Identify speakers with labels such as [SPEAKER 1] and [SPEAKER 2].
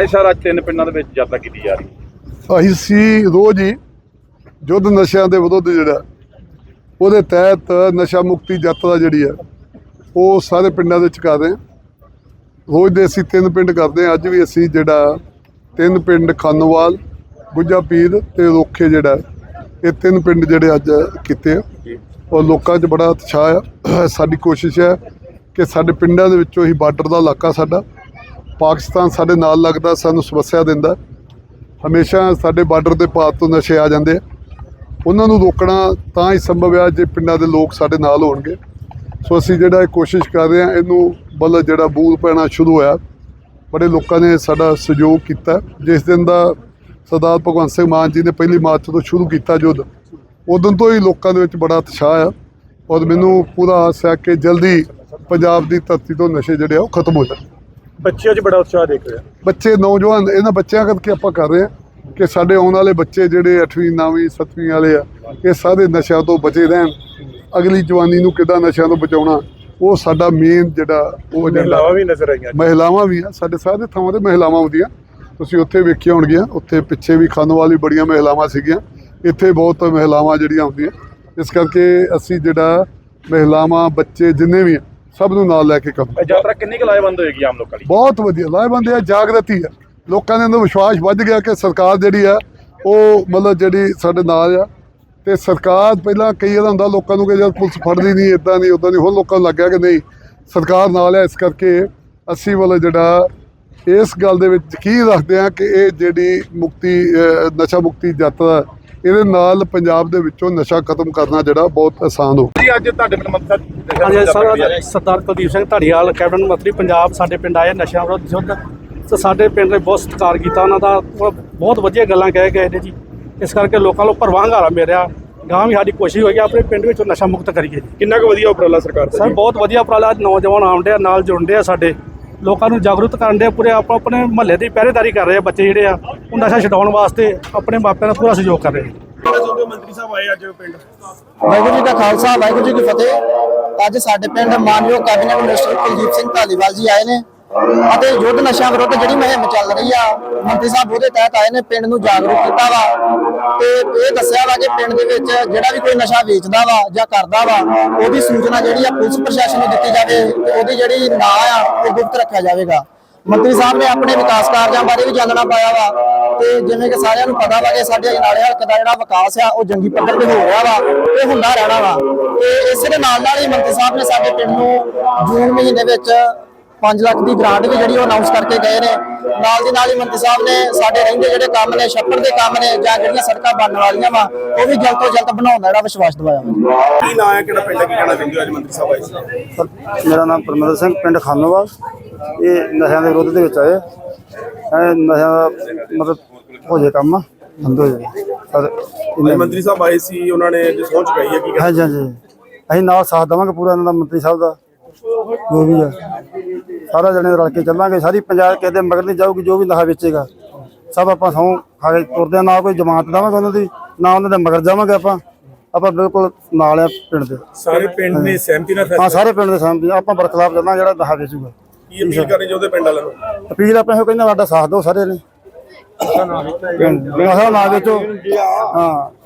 [SPEAKER 1] ਇਹ ਸਾਰਾ ਤਿੰਨ ਪਿੰਡਾਂ ਦੇ ਵਿੱਚ ਯਾਤਰਾ ਕੀਤੀ ਜਾ ਰਹੀ ਹੈ।
[SPEAKER 2] ਅਸੀਂ ਸੀ ਰੋਜ਼ ਹੀ ਯੁੱਧ ਨਸ਼ਿਆਂ ਦੇ ਵਿਰੁੱਧ ਜਿਹੜਾ ਉਹਦੇ ਤਹਿਤ ਨਸ਼ਾ ਮੁਕਤੀ ਯਾਤਰਾ ਜਿਹੜੀ ਹੈ ਉਹ ਸਾਰੇ ਪਿੰਡਾਂ ਦੇ ਵਿੱਚ ਕਰ ਰਹੇ ਹਾਂ। ਰੋਜ਼ ਦੇ ਅਸੀਂ ਤਿੰਨ ਪਿੰਡ ਕਰਦੇ ਹਾਂ ਅੱਜ ਵੀ ਅਸੀਂ ਜਿਹੜਾ ਤਿੰਨ ਪਿੰਡ ਖਾਨੋਵਾਲ ਗੁੱਜਾ ਪੀਰ ਤੇ ਰੋਖੇ ਜਿਹੜਾ ਇਹ ਤਿੰਨ ਪਿੰਡ ਜਿਹੜੇ ਅੱਜ ਕੀਤੇ ਆ। ਔਰ ਲੋਕਾਂ 'ਚ ਬੜਾ ਉਤਸ਼ਾਹ ਆ। ਸਾਡੀ ਕੋਸ਼ਿਸ਼ ਹੈ ਕਿ ਸਾਡੇ ਪਿੰਡਾਂ ਦੇ ਵਿੱਚੋਂ ਹੀ ਬਾਰਡਰ ਦਾ ਇਲਾਕਾ ਸਾਡਾ ਪਾਕਿਸਤਾਨ ਸਾਡੇ ਨਾਲ ਲੱਗਦਾ, ਸਾਨੂੰ ਸਮੱਸਿਆ ਦਿੰਦਾ। ਹਮੇਸ਼ਾ ਸਾਡੇ ਬਾਰਡਰ ਦੇ ਪਾਰ ਤੋਂ ਨਸ਼ੇ ਆ ਜਾਂਦੇ ਆ। ਉਹਨਾਂ ਨੂੰ ਰੋਕਣਾ ਤਾਂ ਹੀ ਸੰਭਵ ਆ ਜੇ ਪਿੰਡਾਂ ਦੇ ਲੋਕ ਸਾਡੇ ਨਾਲ ਹੋਣਗੇ। ਸੋ ਅਸੀਂ ਜਿਹੜਾ ਇਹ ਕੋਸ਼ਿਸ਼ ਕਰ ਰਹੇ ਹਾਂ ਇਹਨੂੰ ਬਲ ਜਿਹੜਾ ਬੂਲ ਪੈਣਾ ਸ਼ੁਰੂ ਹੋਇਆ। ਬੜੇ ਲੋਕਾਂ ਨੇ ਸਾਡਾ ਸਹਿਯੋਗ ਕੀਤਾ। ਜਿਸ ਦਿਨ ਦਾ ਸਰਦਾਰ ਭਗਵੰਤ ਸਿੰਘ ਮਾਨ ਜੀ ਨੇ ਪਹਿਲੀ ਮਾਰਚ ਤੋਂ ਸ਼ੁਰੂ ਕੀਤਾ ਯੁੱਧ, ਉਦੋਂ ਤੋਂ ਹੀ ਲੋਕਾਂ ਦੇ ਵਿੱਚ ਬੜਾ ਉਤਸ਼ਾਹ ਆ। ਔਰ ਮੈਨੂੰ ਪੂਰਾ ਆਸ ਹੈ ਕਿ ਜਲਦੀ ਪੰਜਾਬ ਦੀ ਧਰਤੀ ਤੋਂ ਨਸ਼ੇ ਜਿਹੜੇ ਆ, ਉਹ ਖਤਮ ਹੋ ਜਾਣ।
[SPEAKER 1] ਬੱਚਿਆਂ 'ਚ ਬੜਾ ਉਤਸ਼ਾਹ ਦੇਖ ਰਿਹਾ।
[SPEAKER 2] ਬੱਚੇ ਨੌਜਵਾਨ ਇਹਨਾਂ ਬੱਚਿਆਂ ਕਰਕੇ ਆਪਾਂ ਕਰ ਰਹੇ ਹਾਂ ਕਿ ਸਾਡੇ ਆਉਣ ਵਾਲੇ ਬੱਚੇ ਜਿਹੜੇ 8ਵੀਂ 9ਵੀਂ 7ਵੀਂ ਵਾਲੇ ਆ ਇਹ ਸਾਰੇ ਨਸ਼ਿਆਂ ਤੋਂ ਬਚੇ ਰਹਿਣ। ਅਗਲੀ ਜਵਾਨੀ ਨੂੰ ਕਿੱਦਾਂ ਨਸ਼ਿਆਂ ਤੋਂ ਬਚਾਉਣਾ ਉਹ ਸਾਡਾ ਮੇਨ ਜਿਹੜਾ ਉਹ
[SPEAKER 1] ਮਹਿਲਾਵਾਂ ਵੀ ਨਜ਼ਰ ਆਈਆਂ।
[SPEAKER 2] ਮਹਿਲਾਵਾਂ ਵੀ ਆ ਸਾਡੇ ਸਾਰੇ ਥਾਵਾਂ ਤੇ ਮਹਿਲਾਵਾਂ ਆਉਂਦੀਆਂ। ਤੁਸੀਂ ਉੱਥੇ ਵੇਖੀਆਂ ਹੋਣਗੀਆਂ ਉੱਥੇ ਪਿੱਛੇ ਵੀ ਖਾਨੋਵਾਲ ਵੀ ਬੜੀਆਂ ਮਹਿਲਾਵਾਂ ਸੀਗੀਆਂ। ਇੱਥੇ ਬਹੁਤ ਮਹਿਲਾਵਾਂ ਜਿਹੜੀਆਂ ਆਉਂਦੀਆਂ। ਇਸ ਕਰਕੇ ਅਸੀਂ ਜਿਹੜਾ ਮਹਿਲਾਵਾਂ ਬੱਚੇ ਜਿੰਨੇ ਵੀ ਆ ਸਭ ਨੂੰ ਨਾਲ ਲੈ ਕੇ ਕੰਮ।
[SPEAKER 1] ਯਾਤਰਾ ਕਿੰਨੀ ਕੁ ਲਾਹੇਵੰਦ ਹੋਏਗੀ ਆਮ ਲੋਕਾਂ ਲਈ?
[SPEAKER 2] ਬਹੁਤ ਵਧੀਆ ਲਾਹੇਵੰਦ ਹੈ ਜਾਗਰਤੀ ਹੈ। ਲੋਕਾਂ ਦੇ ਅੰਦਰ ਵਿਸ਼ਵਾਸ ਵੱਧ ਗਿਆ ਕਿ ਸਰਕਾਰ ਜਿਹੜੀ ਆ ਉਹ ਮਤਲਬ ਜਿਹੜੀ ਸਾਡੇ ਨਾਲ ਆ। ਤੇ ਸਰਕਾਰ ਪਹਿਲਾਂ ਕਈ ਵਾਰ ਹੁੰਦਾ ਲੋਕਾਂ ਨੂੰ ਕਿ ਯਾਰ ਪੁਲਿਸ ਫੜਦੀ ਨਹੀਂ ਇਦਾਂ ਨਹੀਂ ਉਦਾਂ ਨਹੀਂ ਹੁਣ ਲੋਕਾਂ ਨੂੰ ਲੱਗਿਆ ਕਿ ਨਹੀਂ ਸਰਕਾਰ ਨਾਲ ਹੈ। ਇਸ ਕਰਕੇ ਅਸੀਂ ਮਤਲਬ ਜਿਹੜਾ ਇਸ ਗੱਲ ਦੇ ਵਿੱਚ ਯਕੀਨ ਰੱਖਦੇ ਹਾਂ ਕਿ ਇਹ ਜਿਹੜੀ ਮੁਕਤੀ ਨਸ਼ਾ ਮੁਕਤੀ ਯਾਤਰਾ ਇਹਦੇ ਨਾਲ ਪੰਜਾਬ ਦੇ ਵਿੱਚੋਂ ਨਸ਼ਾ ਖਤਮ ਕਰਨਾ ਜਿਹੜਾ ਬਹੁਤ ਆਸਾਨ ਹੋ
[SPEAKER 1] ਜੀ ਅੱਜ ਤੁਹਾਡੇ ਪਿੰਡ ਮੱਥਾ
[SPEAKER 3] ਹਾਂਜੀ ਸਰ ਸਰਦਾਰ ਕੁਲਦੀਪ ਸਿੰਘ ਧਾਰੀਵਾਲ ਕੈਬਨਿਟ ਮੰਤਰੀ ਪੰਜਾਬ ਸਾਡੇ ਪਿੰਡ ਆਏ ਨਸ਼ਿਆਂ ਵਿਰੁੱਧ ਯੁੱਧ। ਤੇ ਸਾਡੇ ਪਿੰਡ ਨੇ ਬਹੁਤ ਸਤਿਕਾਰ ਕੀਤਾ ਉਹਨਾਂ ਦਾ ਬਹੁਤ ਵਧੀਆ ਗੱਲਾਂ ਕਹਿ ਗਏ ਨੇ ਜੀ। ਇਸ ਕਰਕੇ ਲੋਕਾਂ ਨੂੰ ਭਰਵਾਂ ਹੰਗਾਰਾ ਮਿਲਿਆ ਗਾਂ ਵੀ ਸਾਡੀ ਕੋਸ਼ਿਸ਼ ਹੋਈ ਆਪਣੇ ਪਿੰਡ ਵਿੱਚੋਂ ਨਸ਼ਾ ਮੁਕਤ ਕਰੀਏ ਜੀ।
[SPEAKER 1] ਕਿੰਨਾ ਕੁ ਵਧੀਆ ਉਪਰਾਲਾ ਸਰਕਾਰ ਦਾ
[SPEAKER 3] ਸਰ ਬਹੁਤ ਵਧੀਆ ਉਪਰਾਲਾ ਨੌਜਵਾਨ ਆਉਂਦੇ ਆ ਨਾਲ ਜੁੜਦੇ ਆ ਸਾਡੇ। ਲੋਕਾਂ ਨੂੰ ਜਾਗਰੂਕ ਕਰਨ ਦੇ ਪੂਰੇ ਆਪ ਆਪਣੇ ਮਹੱਲੇ ਦੀ ਪਹਿਰੇਦਾਰੀ ਕਰ ਰਹੇ ਆ ਬੱਚੇ ਜਿਹੜੇ ਆ ਉਹ ਨਸ਼ਾ ਛਡਾਉਣ ਵਾਸਤੇ ਆਪਣੇ ਮਾਪਿਆਂ ਦਾ ਪੂਰਾ ਸਹਿਯੋਗ ਕਰ ਰਹੇ ਆ।
[SPEAKER 1] ਮੰਤਰੀ ਸਾਹਿਬ ਆਏ ਅੱਜ ਪਿੰਡ?
[SPEAKER 4] ਵਾਹਿਗੁਰੂ ਜੀ ਦਾ ਖਾਲਸਾ ਵਾਹਿਗੁਰੂ ਜੀ ਕੀ ਫਤਿਹ। ਅੱਜ ਸਾਡੇ ਪਿੰਡ ਮਾਨਯੋਗ ਕੈਬਨਿਟ ਮਿਨਿਸਟਰ ਕੁਲਦੀਪ ਸਿੰਘ ਧਾਲੀਵਾਲ ਜੀ ਆਏ ਨੇ ਅਤੇ ਯੁੱਧ ਨਸ਼ਿਆਂ ਵਿਰੁੱਧ ਜਿਹੜੀ ਮੁਹਿੰਮ ਚੱਲ ਰਹੀ ਆ, ਮੰਤਰੀ ਸਾਹਿਬ ਉਹਦੇ ਤਹਿਤ ਆਏ ਨੇ, ਪਿੰਡ ਨੂੰ ਜਾਗਰੂਕ ਕੀਤਾ ਵਾ। ਤੇ ਇਹ ਦੱਸਿਆ ਵਾ ਕਿ ਪਿੰਡ ਦੇ ਵਿੱਚ ਜਿਹੜਾ ਵੀ ਕੋਈ ਨਸ਼ਾ ਵੇਚਦਾ ਵਾ ਜਾਂ ਕਰਦਾ ਵਾ, ਉਹਦੀ ਸੂਚਨਾ ਜਿਹੜੀ ਆ ਪੁਲਿਸ ਪ੍ਰਸ਼ਾਸਨ ਨੂੰ ਦਿੱਤੀ ਜਾਵੇ ਤੇ ਉਹਦੀ ਜਿਹੜੀ ਨਾਂ ਆ, ਉਹ ਗੁਪਤ ਰੱਖਿਆ ਜਾਵੇਗਾ। ਮੰਤਰੀ ਸਾਹਿਬ ਨੇ ਆਪਣੇ ਵਿਕਾਸ ਕਾਰਜਾਂ ਬਾਰੇ ਵੀ ਚਾਨਣਾ ਪਾਇਆ ਵਾ ਤੇ ਜਿਵੇਂ ਕਿ ਸਾਰਿਆਂ ਨੂੰ ਪਤਾ ਵਾ ਕਿ ਸਾਡੇ ਅਜਨਾਲੇ ਹਲਕੇ ਦਾ ਜਿਹੜਾ ਵਿਕਾਸ ਆ, ਉਹ ਜੰਗੀ ਪੱਧਰ ਤੇ ਹੋ ਰਿਹਾ ਵਾ ਇਹ ਹੁੰਦਾ ਰਹਿਣਾ ਵਾ। ਤੇ ਇਸੇ ਦੇ ਨਾਲ ਨਾਲ ਹੀ ਮੰਤਰੀ ਸਾਹਿਬ ਨੇ ਸਾਡੇ ਪਿੰਡ ਨੂੰ ਜੂਨ ਮਹੀਨੇ ਵਿੱਚ 5 ਲੱਖ ਦੀ ਗ੍ਰਾਂਟ ਵੀ ਜਿਹੜੀ ਉਹ ਅਨਾਉਂਸ ਕਰਕੇ ਗਏ ਨੇ। ਨਾਲ ਦੀ ਨਾਲ ਹੀ ਮੰਤਰੀ ਸਾਹਿਬ ਨੇ ਸਾਡੇ ਰਹਿੰਦੇ ਜਿਹੜੇ ਕੰਮ ਨੇ ਛੱਪੜ ਦੇ ਕੰਮ ਨੇ ਜਾਂ ਜਿਹੜੀਆਂ ਸੜਕਾਂ ਬਣਨ ਵਾਲੀਆਂ ਵਾ ਉਹ ਵੀ ਜਲਦ ਤੋਂ ਜਲਦ ਬਣਾਉਣ ਦਾ ਜਿਹੜਾ ਵਿਸ਼ਵਾਸ ਦਿਵਾਇਆ
[SPEAKER 1] ਕੀ ਨਾਂ ਹੈ ਕਿਹੜਾ ਪਿੰਡ ਹੈ ਕੀ ਕਹਿਣਾ ਚਾਹੁੰਦੇ ਹੋ ਅੱਜ ਮੰਤਰੀ ਸਾਹਿਬ ਆਏ? ਸੀ
[SPEAKER 5] ਮੇਰਾ ਨਾਮ ਪਰਮਿੰਦਰ ਸਿੰਘ ਪਿੰਡ ਖਾਨੋਵਾਲ। ਇਹ ਨਸ਼ਿਆਂ ਦੇ ਵਿਰੁੱਧ ਦੇ ਵਿੱਚ ਆਏ ਇਹ ਨਸ਼ਿਆਂ ਦਾ ਮਤਲਬ ਹੋ ਜੇ ਕੰਮ ਬੰਦ ਹੋ ਜਾਏ
[SPEAKER 1] ਮੰਤਰੀ ਸਾਹਿਬ ਆਏ ਸੀ ਉਹਨਾਂ ਨੇ ਜੋ ਸੋਚ ਕਹੀ ਹੈ ਕੀ
[SPEAKER 5] ਹਾਂਜੀ ਹਾਂਜੀ। ਅਸੀਂ ਨਾਲ ਸਾਥ ਦੇਵਾਂਗੇ ਪੂਰਾ ਇਹਨਾਂ ਦਾ ਮੰਤਰੀ ਸਾਹਿਬ ਦਾ ਜੋ ਵੀ ਹੈ। ਸਾਰਾ ਜਣੇ ਰਲ ਕੇ ਚੱਲਾਂਗੇ ਸਾਰੀ ਪੰਜਾਬ ਕਿਤੇ ਮਗਰ ਨਹੀਂ ਜਾਊਗੀ ਜੋ ਵੀ ਨਸ਼ਾ ਵੇਚੇਗਾ। ਸਭ ਆਪਾਂ ਸਹੁੰ ਖਾ ਕੇ ਤੁਰਦੇ ਨਾ ਕੋਈ ਜਮਾਨਤ ਦੇਵਾਂਗੇ ਉਹਨਾਂ ਦੀ ਨਾ ਉਹਨਾਂ ਦੇ ਮਗਰ ਜਾਵਾਂਗੇ ਆਪਾਂ। ਆਪਾਂ ਬਿਲਕੁਲ ਨਾਲ ਆ ਪਿੰਡ ਦੇ।
[SPEAKER 1] ਸਾਰੇ ਪਿੰਡ ਨੇ ਸਹਿਮਤੀ ਨਾਲ
[SPEAKER 5] ਹਾਂ ਸਾਰੇ ਪਿੰਡ ਦੇ ਸਾਹਮਣੇ ਆਪਾਂ ਬਰਖਲਾਫ ਚੱਲਾਂਗੇ ਜਿਹੜਾ ਨਸ਼ਾ ਵੇਚੂਗਾ।
[SPEAKER 1] ਕੀ ਅਪੀਲ ਕਰਨੀ ਚਾਹੁੰਦੇ ਪਿੰਡ ਵਾਲਿਆਂ ਨੂੰ?
[SPEAKER 5] ਅਪੀਲ ਆਪਾਂ ਇਹੋ ਕਹਿੰਦੇ ਸਾਡਾ ਸਾਥ ਦਿਓ ਸਾਰੇ ਨੇ। ਬਿਨਾਂ ਨਾ ਵੇਚੋ ਹਾਂ।